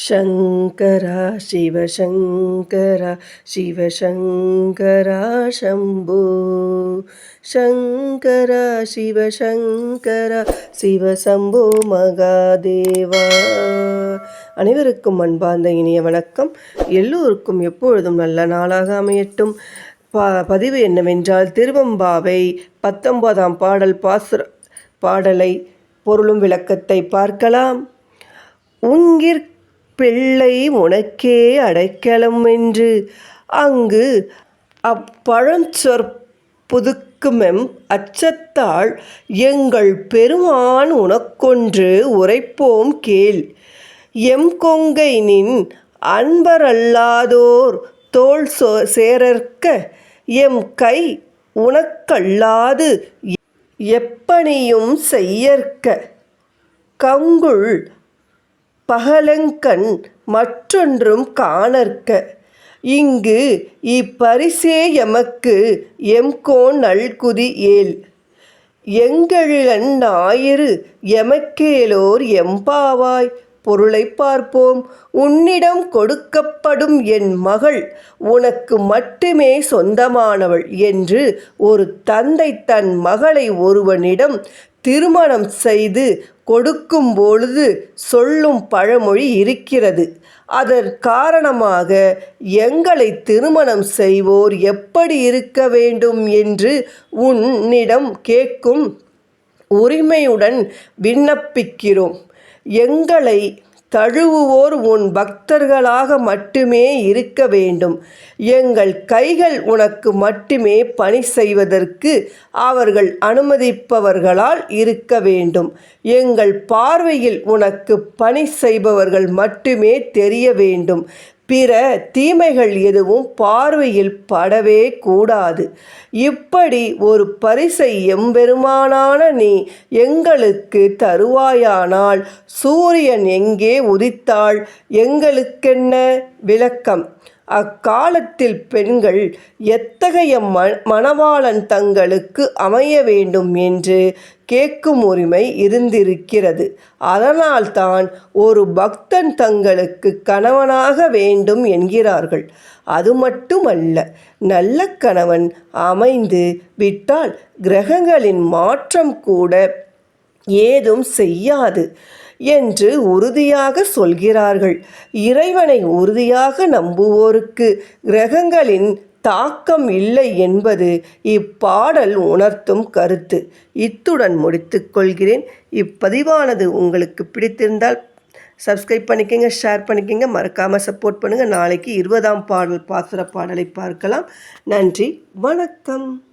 शङ्कर शिवशङ्कर शिवशङ्कर शम्भो शङ्कर शिवशङ्कर சிவசம்போ மகாதேவா அனைவருக்கும் அன்பார்ந்த இனிய வணக்கம் எல்லோருக்கும் எப்பொழுதும் நல்ல நாளாக அமையட்டும் ப பதிவு என்னவென்றால் திருவம்பாவை பத்தொன்பதாம் பாடல் பாசுர பாடலை பொருளும் விளக்கத்தை பார்க்கலாம் உங்கிற் பிள்ளை உனக்கே அடைக்கலம் என்று. அங்கு அப்பழஞ்சொற் புதுக்குமெம் அச்சத்தால் எங்கள் பெருமான் உனக்கொன்று உரைப்போம் கேள். எம் கொங்கை நின் அன்பரல்லாதோர் தோல் சோ சேரற்க எம் கை உனக்கல்லாது எப்பணியும் செய்யற்க. கங்குள் பகலங்கண் மற்றொன்றும் காணற்க. இங்கு இப்பரிசே எமக்கு எம்கோன் நல்குதி ஏல். எங்கெழிலன் ஞாயிறு எமக்கேலோர் எம்பாவாய். பொருளை பார்ப்போம். உன்னிடம் கொடுக்கப்படும் என் மகள் உனக்கு மட்டுமே சொந்தமானவள் என்று ஒரு தந்தை தன் மகளை ஒருவனிடம் திருமணம் செய்து கொடுக்கும் பொழுது சொல்லும் பழமொழி இருக்கிறது. அதன் காரணமாக எங்களை திருமணம் செய்வோர் எப்படி இருக்க வேண்டும் என்று உன்னிடம் கேட்கும் உரிமையுடன் விண்ணப்பிக்கிறோம். எங்களை தழுவுவோர் உன் பக்தர்களாக மட்டுமே இருக்க வேண்டும். எங்கள் கைகள் உனக்கு மட்டுமே பணி செய்வதற்கு அவர்கள் அனுமதிப்பவர்களால் இருக்க வேண்டும். எங்கள் பார்வையில் உனக்கு பணி செய்பவர்கள் மட்டுமே தெரிய வேண்டும். பிற தீமைகள் எதுவும் பார்வையில் படவே கூடாது. இப்படி ஒரு பரிசை எம்பெருமானான நீ எங்களுக்கு தருவாயானால் சூரியன் எங்கே உதித்தாள்? எங்களுக்கென்ன விளக்கம்? அக்காலத்தில் பெண்கள் எத்தகைய ம மணவாளன் தங்களுக்கு அமைய வேண்டும் என்று கேட்கும் உரிமை இருந்திருக்கிறது. அதனால்தான் ஒரு பக்தன் தங்களுக்கு கணவனாக வேண்டும் என்கிறார்கள். அது மட்டுமல்ல நல்ல கணவன் அமைந்து விட்டால் கிரகங்களின் மாற்றம் கூட ஏதும் செய்யாது என்று உறுதியாக சொல்கிறார்கள். இறைவனை உறுதியாக நம்புவோருக்கு கிரகங்களின் தாக்கம் இல்லை என்பது இப்பாடல் உணர்த்தும் கருத்து. இத்துடன் முடித்துக்கொள்கிறேன் இப்பதிவானது உங்களுக்கு பிடித்திருந்தால் சப்ஸ்கிரைப் பண்ணிக்கோங்க ஷேர் பண்ணிக்கோங்க மறக்காமல் சப்போர்ட் பண்ணுங்கள் நாளைக்கு இருபதாம் பாடல் பாசுர பாடலை பார்க்கலாம். நன்றி வணக்கம்.